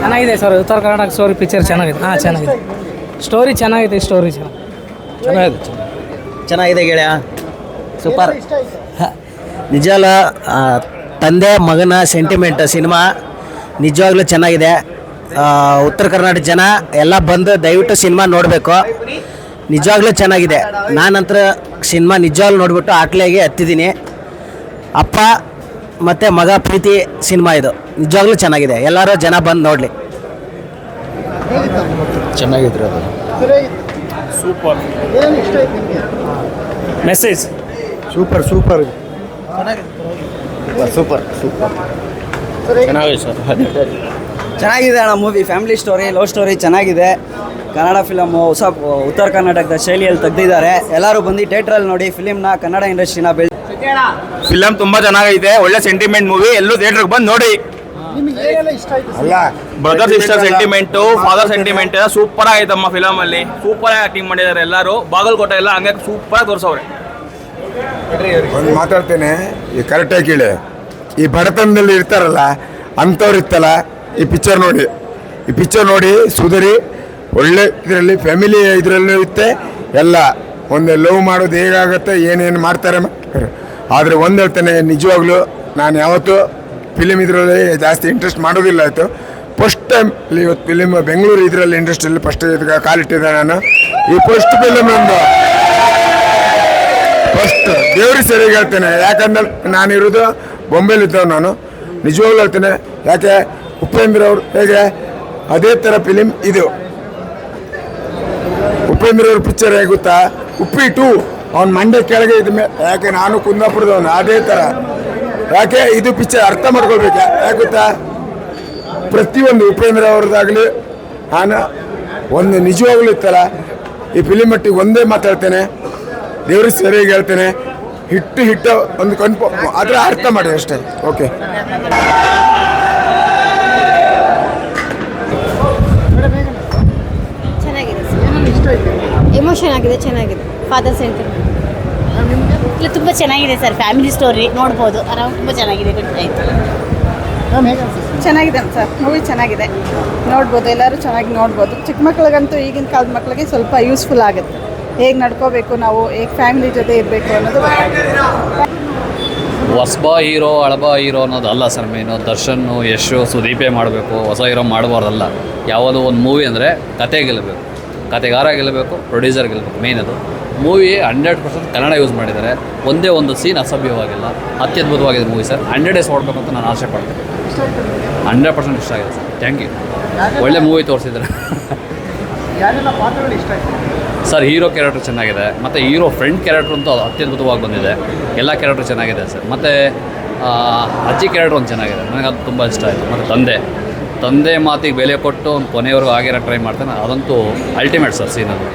ಚೆನ್ನಾಗಿದೆ ಸರ್, ಉತ್ತರ Karnataka story picture ಚೆನ್ನಾಗಿದೆ. ಹಾಂ, ಚೆನ್ನಾಗಿದೆ. ಸ್ಟೋರಿ ಚೆನ್ನಾಗಿದೆ ಸ್ಟೋರಿ ಚೆನ್ನಾಗಿ. ಚೆನ್ನಾಗಿದೆ ಚೆನ್ನಾಗಿದೆ. ಗೆಳೆಯ. ಸೂಪರ್ ನಿಜಾಲ ತಂದೆ ಮಗನ ಸೆಂಟಿಮೆಂಟ್ ಸಿನಿಮಾ ನಿಜವಾಗ್ಲೂ ಚೆನ್ನಾಗಿದೆ. ಉತ್ತರ ಕರ್ನಾಟಕ ಜನ ಎಲ್ಲ ಬಂದು ದಯವಿಟ್ಟು ಸಿನಿಮಾ ನೋಡಬೇಕು. ನಿಜವಾಗ್ಲೂ ಚೆನ್ನಾಗಿದೆ. ನಾನಂತರ ಸಿನಿಮಾ ನಿಜವಾಗ್ಲೂ ನೋಡಿಬಿಟ್ಟು ಆಟ್ಲೆಗೆ ಹತ್ತಿದ್ದೀನಿ ಅಪ್ಪ ಮತ್ತು ಮಗ ಪ್ರೀತಿ ಸಿನಿಮಾ ಇದು. ನಿಜವಾಗ್ಲೂ ಚೆನ್ನಾಗಿದೆ. ಎಲ್ಲರೂ ಜನ ಬಂದು ನೋಡಲಿ. ಚೆನ್ನಾಗಿದ್ರು ಅದು. Message super super. Super super ಚೆನ್ನಾಗಿದೆ ಸರ್. ಚೆನ್ನಾಗಿದೆ ಅಣ್ಣ movie family story love story ಚೆನ್ನಾಗಿದೆ. ಕನ್ನಡ ಫಿಲಮ್ ಹೊಸ ಉತ್ತರ ಕರ್ನಾಟಕದ ಶೈಲಿಯಲ್ಲಿ ತೆಗೆದಿದ್ದಾರೆ. ಎಲ್ಲರೂ ಬಂದು ಥಿಯೇಟ್ರಲ್ಲಿ ನೋಡಿ ಫಿಲಿಮ್ನ ಕನ್ನಡ ಇಂಡಸ್ಟ್ರಿನ ಬೆಳೆ ಫಿಲಮ್ ತುಂಬಾ ಚೆನ್ನಾಗೈತೆ ಒಳ್ಳೆ ಸೆಂಟಿಮೆಂಟ್ ಮೂವಿ ಎಲ್ಲೂ ಥಿಯೇಟರ್ಗೆ ಬಂದು ನೋಡಿ. ಅಲ್ಲ brother sister sentiment father sentiment super ಆಗೈತಮ್ಮ film ಅಲ್ಲಿ. ಸೂಪರ್ ಆಗಿ ಆಕ್ಟಿಂಗ್ ಮಾಡಿದ್ದಾರೆ ಎಲ್ಲರೂ. ಬಾಗಲಕೋಟೆ ಎಲ್ಲ ಹಂಗ ಸೂಪರ್ ಆಗಿ ತೋರಿಸವ್ರೆ. ಒಂದು ಮಾತಾಡ್ತೇನೆ. ಈ ಕರೆಕ್ಟಾಗಿ ಕೇಳಿ. ಈ ಬಡತನದಲ್ಲಿ ಇರ್ತಾರಲ್ಲ ಅಂಥವ್ರು ಇತ್ತಲ್ಲ ಈ ಪಿಕ್ಚರ್ ನೋಡಿ. ಈ ಪಿಕ್ಚರ್ ನೋಡಿ ಸುಧರಿ ಒಳ್ಳೆ ಇದರಲ್ಲಿ ಫ್ಯಾಮಿಲಿ ಇದರಲ್ಲೂ ಇರುತ್ತೆ ಎಲ್ಲ ಒಂದು ಲವ್ ಮಾಡೋದು ಹೇಗಾಗುತ್ತೆ ಏನೇನು ಮಾಡ್ತಾರೆ ಮಾಡ್ತಾರೆ. ಆದರೆ ಒಂದು ಹೇಳ್ತೇನೆ, ನಿಜವಾಗ್ಲೂ ನಾನು ಯಾವತ್ತೂ ಫಿಲಿಮ್ ಇದರಲ್ಲಿ ಜಾಸ್ತಿ ಇಂಟ್ರೆಸ್ಟ್ ಮಾಡೋದಿಲ್ಲ ಆಯಿತು. ಫಸ್ಟ್ ಟೈಮ್ ಇವತ್ತು ಫಿಲಿಮ್ ಬೆಂಗಳೂರು ಇದರಲ್ಲಿ ಇಂಡಸ್ಟ್ರಿಯಲ್ಲಿ ಫಸ್ಟ್ ಇದಕ್ಕೆ ಕಾಲಿಟ್ಟಿದ್ದೆ ನಾನು. ಈ ಫಸ್ಟ್ ಫಿಲಮ್ ಒಂದು. ಫಸ್ಟ್ ದೇವ್ರಿಗೆ ಸರಿಯಾಗಿ ಹೇಳ್ತೇನೆ, ಯಾಕಂದ್ರೆ ನಾನಿರೋದು ಬೊಂಬೆಲಿದ್ದವ್ ನಾನು. ನಿಜವಾಗ್ಲೂ ಹೇಳ್ತೇನೆ, ಯಾಕೆ ಉಪೇಂದ್ರ ಅವರು ಹೇಗೆ ಅದೇ ಥರ ಫಿಲಿಮ್ ಇದು. ಉಪೇಂದ್ರ ಅವ್ರ ಪಿಕ್ಚರ್ ಹೇಗೆ ಗೊತ್ತಾ? ಉಪ್ಪಿ ಟು ಅವ್ನ ಮಂಡ್ಯ ಕೆಳಗೆ ಇದ್ದ ಮೇಲೆ ಯಾಕೆ ನಾನು ಕುಂದಾಪುರದವನು? ಅದೇ ಥರ ಯಾಕೆ ಇದು ಪಿಕ್ಚರ್ ಅರ್ಥ ಮಾಡ್ಕೊಳ್ಬೇಕು? ಯಾಕೆ ಗೊತ್ತಾ? ಪ್ರತಿಯೊಂದು ಉಪೇಂದ್ರ ಅವ್ರದ್ದಾಗಲಿ ನಾನು ಒಂದು ನಿಜವಾಗ್ಲೂ ಇತ್ತಲ್ಲ ಈ ಫಿಲಿಮ್ ಮಟ್ಟಿಗೆ ಒಂದೇ ಮಾತಾಡ್ತೇನೆ ದೇವ್ರಿಗೆ ಸರಿಯಾಗಿ ಹೇಳ್ತೇನೆ. ಹಿಟ್ಟು ಹಿಟ್ಟು ಒಂದು ಕನ್ಫೋ ಆದರೆ ಅರ್ಥ ಮಾಡಿ ಅಷ್ಟೇ. ಓಕೆ ಚೆನ್ನಾಗಿದೆ ಎಮೋಷನ್ ಆಗಿದೆ ಚೆನ್ನಾಗಿದೆ. ಫಾದರ್ ಹೇಳ್ತಾರೆ. ಇಲ್ಲ ತುಂಬ ಚೆನ್ನಾಗಿದೆ ಸರ್ ಫ್ಯಾಮಿಲಿ ಸ್ಟೋರಿ ನೋಡ್ಬೋದು. ಆರಾಮ್ ತುಂಬ ಚೆನ್ನಾಗಿದೆ ಆಯಿತು ಚೆನ್ನಾಗಿದೆ ಸರ್ ಮೂವಿ ಚೆನ್ನಾಗಿದೆ. ನೋಡ್ಬೋದು ಎಲ್ಲರೂ ಚೆನ್ನಾಗಿ ನೋಡ್ಬೋದು. ಚಿಕ್ಕ ಮಕ್ಳಿಗಂತೂ ಈಗಿನ ಕಾಲದ ಮಕ್ಕಳಿಗೆ ಸ್ವಲ್ಪ ಯೂಸ್ಫುಲ್ ಆಗುತ್ತೆ. ಹೇಗೆ ನಡ್ಕೋಬೇಕು ನಾವು ಹೇಗೆ ಫ್ಯಾಮಿಲಿ ಜೊತೆ ಇರಬೇಕು ಅನ್ನೋದು. ಹೊಸಬ ಹೀರೋ ಹಳಬ ಹೀರೋ ಅನ್ನೋದು ಅಲ್ಲ ಸರ್ ಮೇನು ದರ್ಶನ್ ಯಶು ಸುದೀಪೇ ಮಾಡಬೇಕು ಹೊಸ ಹೀರೋ ಮಾಡಬಾರ್ದಲ್ಲ. ಯಾವುದೋ ಒಂದು ಮೂವಿ ಅಂದರೆ ಕತೆ ಗೆಲ್ಲಬೇಕು. ಕತೆಗಾರ ಗೆಲ್ಲಬೇಕು ಪ್ರೊಡ್ಯೂಸರ್ ಗೆಲ್ಲಬೇಕು ಮೇನ್ ಅದು. Movie hundred percent Kannada use ಮಾಡಿದ್ದಾರೆ. ಒಂದೇ ಒಂದು ಸೀನ್ ಅಸಭ್ಯವಾಗಿಲ್ಲ. ಅತ್ಯದ್ಭುತವಾಗಿದೆ ಮೂವಿ ಸರ್. ಹಂಡ್ರೆಡ್ ಡೇಸ್ ನೋಡಬೇಕು ಅಂತ ನಾನು ಆಸೆ ಪಡ್ತೀನಿ. ಹಂಡ್ರೆಡ್ ಪರ್ಸೆಂಟ್ ಇಷ್ಟ ಆಗಿದೆ ಸರ್. ಥ್ಯಾಂಕ್ ಯು ಒಳ್ಳೆ ಮೂವಿ ತೋರಿಸಿದ್ದಾರೆ. ಸರ್ ಹೀರೋ ಕ್ಯಾರೆಕ್ಟರ್ ಚೆನ್ನಾಗಿದೆ. ಮತ್ತು ಹೀರೋ ಫ್ರೆಂಡ್ ಕ್ಯಾರೆಕ್ಟರ್ ಅಂತೂ ಅತ್ಯದ್ಭುತವಾಗಿ ಬಂದಿದೆ. ಎಲ್ಲ ಕ್ಯಾರೆಕ್ಟರ್ ಚೆನ್ನಾಗಿದೆ ಸರ್. ಮತ್ತು ಅಜ್ಜಿ ಕ್ಯಾರೆಕ್ಟರ್ ಒಂದು ಚೆನ್ನಾಗಿದೆ. ನನಗೆ ಅದು ತುಂಬ ಇಷ್ಟ ಆಯಿತು. ಮತ್ತು ತಂದೆ. ತಂದೆ ಮಾತಿಗೆ ಬೆಲೆ ಕೊಟ್ಟು ಒಂದು ಕೊನೆಯವರೆಗೂ ಆಗಿರೋ ಟ್ರೈ ಮಾಡ್ತಾನೆ. ಅದಂತೂ ಅಲ್ಟಿಮೇಟ್ ಸರ್ ಸೀನ್ ಅದು.